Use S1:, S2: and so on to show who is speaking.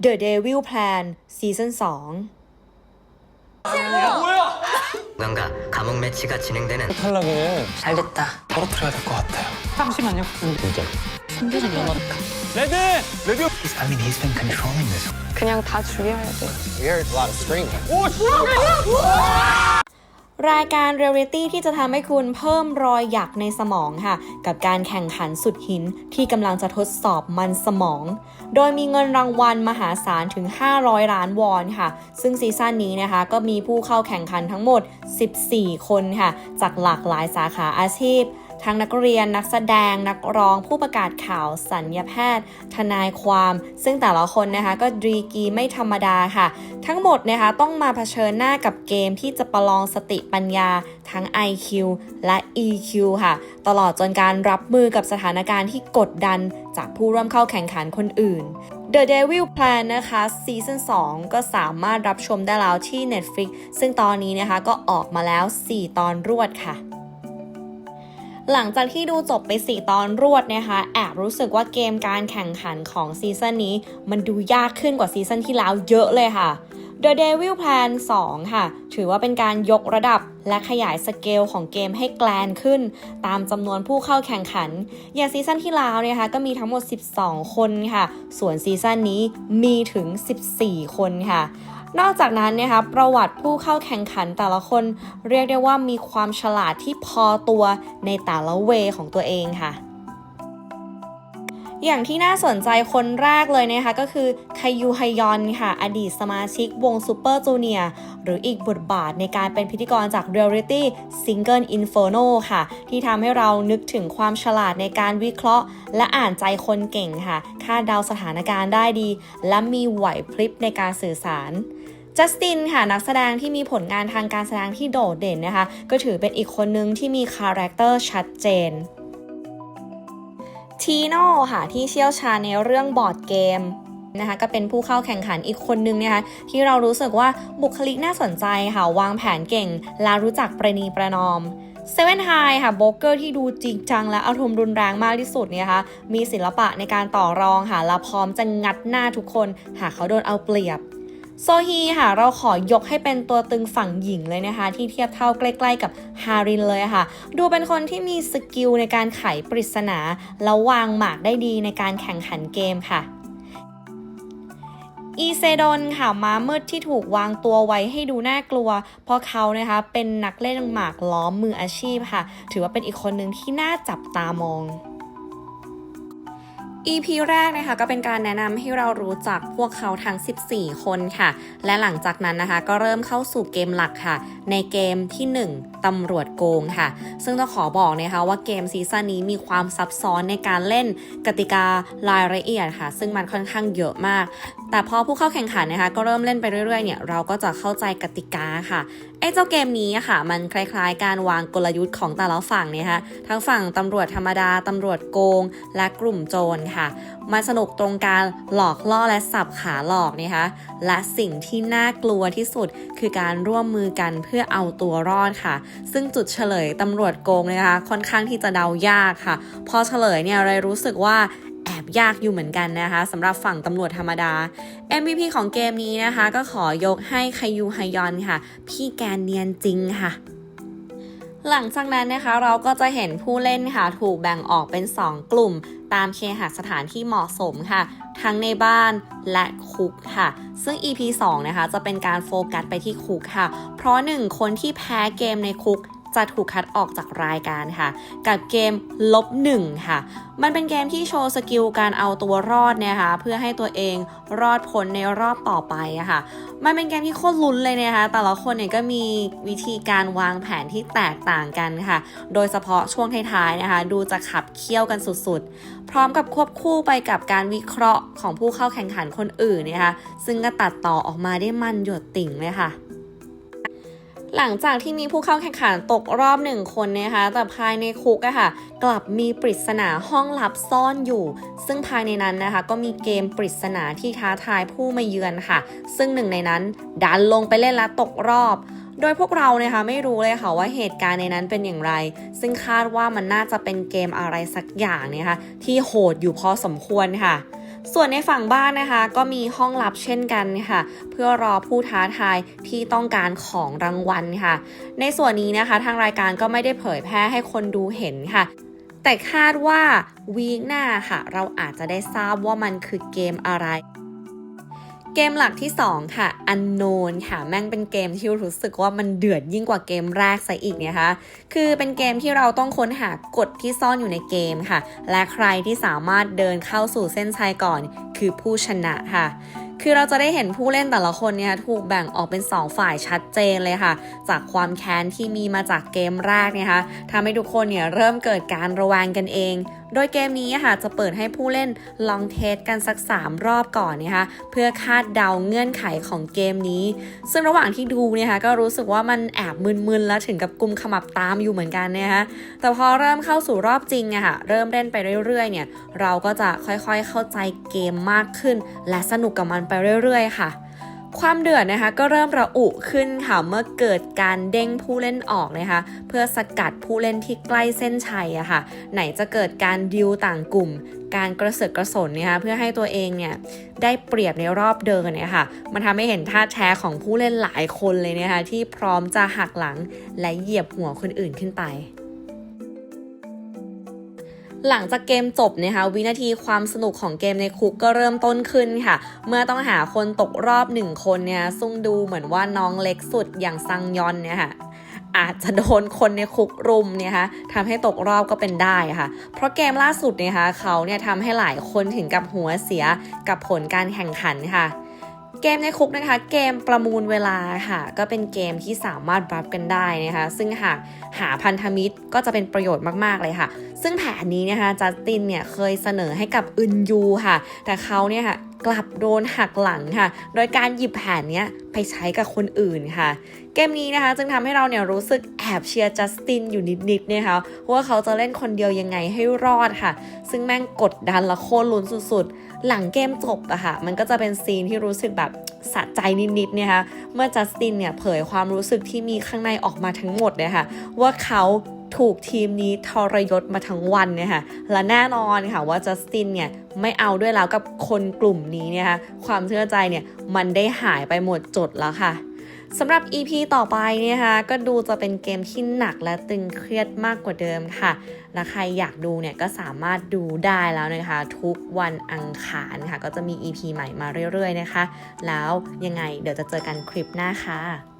S1: The Devil Plan ซีซั่น2
S2: 뭔가 감옥 매치가 진행되는
S3: 탈락은
S4: 잘됐다.
S3: 떨어뜨려야 될 것 같아요.
S4: 잠시만요.
S3: 진짜.
S4: 숨겨진 연어니까.
S3: 레드! 레드!
S5: I mean, he's been controlling this.
S4: 그냥 다 죽여야 돼.
S5: We heard a lot of screaming.
S1: รายการเรียลลิตี้ที่จะทำให้คุณเพิ่มรอยหยักในสมองค่ะ กับการแข่งขันสุดหินที่กำลังจะทดสอบมันสมอง โดยมีเงินรางวัลมหาศาลถึง 500 ล้านวอนค่ะ ซึ่งซีซั่นนี้นะคะก็มีผู้เข้าแข่งขันทั้งหมด 14 คนค่ะ จากหลากหลายสาขาอาชีพ ทั้งนักเรียนนักแสดงนักร้องผู้ประกาศข่าวสัญญาแพทย์ ทนายความ ซึ่งแต่ละคนนะคะก็ดีกีไม่ธรรมดาค่ะ ทั้งหมดนะคะต้องมาเผชิญหน้ากับเกมที่จะประลองสติปัญญา ทั้ง IQ และ EQ ค่ะ ตลอดจนการรับมือกับสถานการณ์ที่กดดันจากผู้ร่วมเข้าแข่งขันคนอื่น The Devil Plan นะคะซีซั่น2 ก็สามารถรับชมได้แล้วที่ Netflix ซึ่งตอนนี้นะคะก็ออกมาแล้ว 4 ตอนรวดค่ะ หลังจากที่ดูจบไป 4 ตอนรวดนะคะแอบรู้สึกว่าเกมการแข่งขันของซีซั่นนี้ มันดูยากขึ้นกว่าซีซั่นที่แล้วเยอะเลยค่ะ The Devil Plan 2 ค่ะ ถือว่าเป็นการยกระดับและขยายสเกลของเกมให้แกลนขึ้น ตามจำนวนผู้เข้าแข่งขัน อย่างซีซั่นที่แล้วเนี่ยคะก็มีทั้งหมด 12 คนค่ะ ส่วนซีซั่นนี้มีถึง 14 คนค่ะ นอกจากนั้นนะคะประวัติผู้เข้าแข่งขันแต่ละคน เรียกได้ว่ามีความฉลาดที่พอตัวในแต่ละเวของตัวเองค่ะ อย่างที่น่าสนใจคนแรกเลยนะคะก็คือคายูไฮยอนค่ะ อดีตสมาชิกวงซูเปอร์จูเนียหรืออีกบทบาทในการเป็นพิธีกรจาก Reality Single Inferno ค่ะ ที่ทำให้เรานึกถึงความฉลาดในการวิเคราะห์ และอ่านใจคนเก่งค่ะ คาดเดาสถานการณ์ได้ดี และมีไหวพริบในการสื่อสารจัสตินค่ะนักแสดงที่มีผลงานทางการแสดงที่โดดเด่นนะคะ ก็ถือเป็นอีกคนนึงที่มีคาแรคเตอร์ชัดเจน ทีโน่ค่ะที่เชี่ยวชาญในเรื่องบอร์ดเกมนะคะก็เป็นผู้เข้าแข่งขันอีกคนนึงนะคะที่เรารู้สึกว่าบุคลิกน่าสนใจค่ะ วางแผนเก่ง และรู้จักประนีประนอมเซเว่นไฮค่ะโบเกอร์ที่ดูจริงจังและอารมณ์รุนแรงมากที่สุดเนี่ยค่ะมีศิลปะในการต่อรองค่ะและพร้อมจะงัดหน้าทุกคน หากเขาโดนเอาเปรียบ โซฮีค่ะเราขอยกให้เป็นตัวตึงฝั่งหญิงเลยนะคะ ที่เทียบเท่าใกล้ๆกับฮารินเลยค่ะ ดูเป็นคนที่มีสกิลในการไขปริศนาแล้ววางหมากได้ดีในการแข่งขันเกมค่ะอีเซดอนค่ะม้ามืดที่ถูกวางตัวไว้ให้ดูน่ากลัว เพราะเขานะคะเป็นนักเล่นหมากล้อมมืออาชีพค่ะ ถือว่าเป็นอีกคนหนึ่งที่น่าจับตามอง EP แรกนะคะก็เป็นการแนะนำให้เรารู้จักพวกเขาทั้ง 14 คนค่ะ และหลังจากนั้นนะคะก็เริ่มเข้าสู่เกมหลักค่ะ ในเกมที่ 1ตำรวจโกงค่ะ ซึ่งต้องขอบอกนะคะว่าเกมซีซั่นนี้มีความซับซ้อนในการเล่นกติการายละเอียดค่ะ ซึ่งมันค่อนข้างเยอะมาก แต่พอผู้เข้าแข่งขันนะคะก็เริ่มเล่นไปเรื่อยๆเนี่ยเราก็จะเข้าใจกติกาค่ะ อ้เจ้าเกมนี้อะค่ะ มันคล้ายๆ การวางกลยุทธ์ของแต่ละฝั่งเนี่ยคะทั้งฝั่งตำรวจธรรมดาตำรวจโกง และกลุ่มโจรค่ะมาสนุกตรงการหลอกล่อและสับขาหลอกนะคะและสิ่งที่น่ากลัวที่สุดคือการร่วมมือกันเพื่อเอาตัวรอดค่ะ ซึ่งจุดเฉลยตำรวจโกงนะคะ ค่อนข้างที่จะเดายากค่ะ พอเฉลยเนี่ยเลยรู้สึกว่า ยากอยู่เหมือนกันนะคะสำหรับฝั่งตำรวจธรรมดา MVP ของเกมนี้นะคะก็ขอยกให้คายูฮยอนค่ะ พี่แกนเนียนจริงค่ะหลังจากนั้นนะคะเราก็จะเห็นผู้เล่นค่ะถูกแบ่งออกเป็น 2 กลุ่ม ตามเคหสถานที่เหมาะสมค่ะ ทั้งในบ้านและคุกค่ะ ซึ่ง EP 2 นะคะจะเป็นการโฟกัสไปที่คุกค่ะ เพราะหนึ่งคนที่แพ้เกมในคุก จะถูกคัดออกจากรายการค่ะ กับเกมลบหนึ่งค่ะ มันเป็นเกมที่โชว์สกิลการเอาตัวรอดเนี่ยค่ะเพื่อให้ตัวเองรอดพ้นในรอบต่อไปอะค่ะ มันเป็นเกมที่โคตรลุ้นเลยนะคะ แต่ละคนเนี่ยก็มีวิธีการวางแผนที่แตกต่างกันค่ะ โดยเฉพาะช่วงท้ายๆนะคะ ดูจะขับเคี่ยวกันสุดๆ พร้อมกับควบคู่ไปกับการวิเคราะห์ของผู้เข้าแข่งขันคนอื่นนะคะ ซึ่งก็ตัดต่อออกมาได้มันหยดติ่งเลยค่ะ หลังจากที่มีผู้เข้าแข่งขันตกรอบหนึ่งคนนะคะ แต่ภายในคุกอะค่ะ กลับมีปริศนาห้องลับซ่อนอยู่ ซึ่งภายในนั้นนะคะ ก็มีเกมปริศนาที่ท้าทายผู้มาเยือนค่ะ ซึ่งหนึ่งในนั้นดันลงไปเล่นและตกรอบ โดยพวกเราเนี่ยค่ะไม่รู้เลยค่ะว่าเหตุการณ์ในนั้นเป็นอย่างไร ซึ่งคาดว่ามันน่าจะเป็นเกมอะไรสักอย่างเนี่ยค่ะที่โหดอยู่พอสมควรค่ะ ส่วนในฝั่งบ้านนะคะ ก็มีห้องลับเช่นกันค่ะ เพื่อรอผู้ท้าทายที่ต้องการของรางวัลค่ะ ในส่วนนี้นะคะ ทางรายการก็ไม่ได้เผยแพร่ให้คนดูเห็นค่ะ แต่คาดว่าวีคหน้าค่ะ เราอาจจะได้ทราบว่ามันคือเกมอะไร เกมหลักที่ 2 ค่ะ Unknown ค่ะ แม่งเป็นเกมที่รู้สึกว่ามันเดือดยิ่งกว่าเกมแรกซะอีกนะคะ คือเป็นเกมที่เราต้องค้นหากฎที่ซ่อนอยู่ในเกมค่ะ และใครที่สามารถเดินเข้าสู่เส้นชัยก่อน คือผู้ชนะค่ะคือเราจะได้เห็นผู้เล่นแต่ละคนเนี่ยถูกแบ่งออกเป็น 2 ฝ่ายชัดเจนเลยค่ะ จากความแค้นที่มีมาจากเกมแรกเนยคะทำให้ทุกคนเนี่ยเริ่มเกิดการระแวงกันเองโดยเกมนี้ค่ะจะเปิดให้ผู้เล่นลองเทสกันสัก 3 รอบก่อนนะคะเพื่อคาดเดาเงื่อนไขของเกมนี้ ซึ่งระหว่างที่ดูเนี่ยค่ะก็รู้สึกว่ามันแอบมึนๆ แล้วถึงกับกุมขมับตามอยู่เหมือนกันนะคะแต่พอเริ่มเข้าสู่รอบจริงอะค่ะเริ่มเล่นไปเรื่อยๆเนี่ยเราก็จะค่อยๆเข้าใจเกมมากขึ้น และสนุกกับมันไปเรื่อยๆ ค่ะ ความเดือดนะคะก็เริ่มระอุขึ้นค่ะเมื่อเกิดการเด้งผู้เล่นออกนะคะ เพื่อสกัดผู้เล่นที่ใกล้เส้นชัยอะค่ะ ไหนจะเกิดการดิวต่างกลุ่ม การกระเสือกกระสนนะคะเพื่อให้ตัวเองเนี่ยได้เปรียบในรอบเดินเนี่ยค่ะ มันทำให้เห็นท่าแท้ของผู้เล่นหลายคนเลยนะคะที่พร้อมจะหักหลังและเหยียบหัวคนอื่นขึ้นไป หลังจากเกมจบนะคะวินาทีความสนุกของเกมในคุกก็เริ่มต้นขึ้นค่ะ เมื่อต้องหาคนตกรอบหนึ่งคนเนี่ยซึ่งดูเหมือนว่าน้องเล็กสุดอย่างซังยอนเนี่ยค่ะอาจจะโดนคนในคุกรุมเนี่ยคะทำให้ตกรอบก็เป็นได้ค่ะ เพราะเกมล่าสุดเนี่ยค่ะเขาเนี่ยทำให้หลายคนถึงกับหัวเสียกับผลการแข่งขันค่ะ เกมในคุกนะคะ เกมประมูลเวลาค่ะ ก็เป็นเกมที่สามารถรับกันได้นะคะ ซึ่งหากหาพันธมิตรก็จะเป็นประโยชน์มากๆเลยค่ะ ซึ่งแผนนี้นะคะจัสตินเนี่ยเคยเสนอให้กับอึนยูค่ะ แต่เขาเนี่ยค่ะกลับโดนหักหลังค่ะ โดยการหยิบแผนเนี้ยไปใช้กับคนอื่นค่ะ เกมนี้นะคะ จึงทำให้เราเนี่ยรู้สึกแอบเชียร์จัสตินอยู่นิดๆเนะคะว่าเขาจะเล่นคนเดียวยังไงให้รอดค่ะ ซึ่งแม่งกดดันและโคตรลุ้นสุดๆ หลังเกมจบอะค่ะ มันก็จะเป็นซีนที่รู้สึกแบบสะใจนิดๆเนี่ยค่ะ เมื่อจัสตินเนี่ยเผยความรู้สึกที่มีข้างในออกมาทั้งหมดเลยค่ะ ว่าเขาถูกทีมนี้ทรยศมาทั้งวันเนี่ยค่ะ และแน่นอนค่ะว่าจัสตินเนี่ยไม่เอาด้วยแล้วกับคนกลุ่มนี้เนี่ยค่ะ ความเชื่อใจเนี่ยมันได้หายไปหมดจดแล้วค่ะ สำหรับ EP ต่อไปเนี่ยนะคะ ก็ดูจะเป็นเกมที่หนักและตึงเครียดมากกว่าเดิมค่ะ และใครอยากดูเนี่ยก็สามารถดูได้แล้วนะคะ ทุกวันอังคารค่ะ ก็จะมี EP ใหม่มาเรื่อยๆนะคะ แล้วยังไงเดี๋ยวจะเจอกันคลิปหน้าค่ะ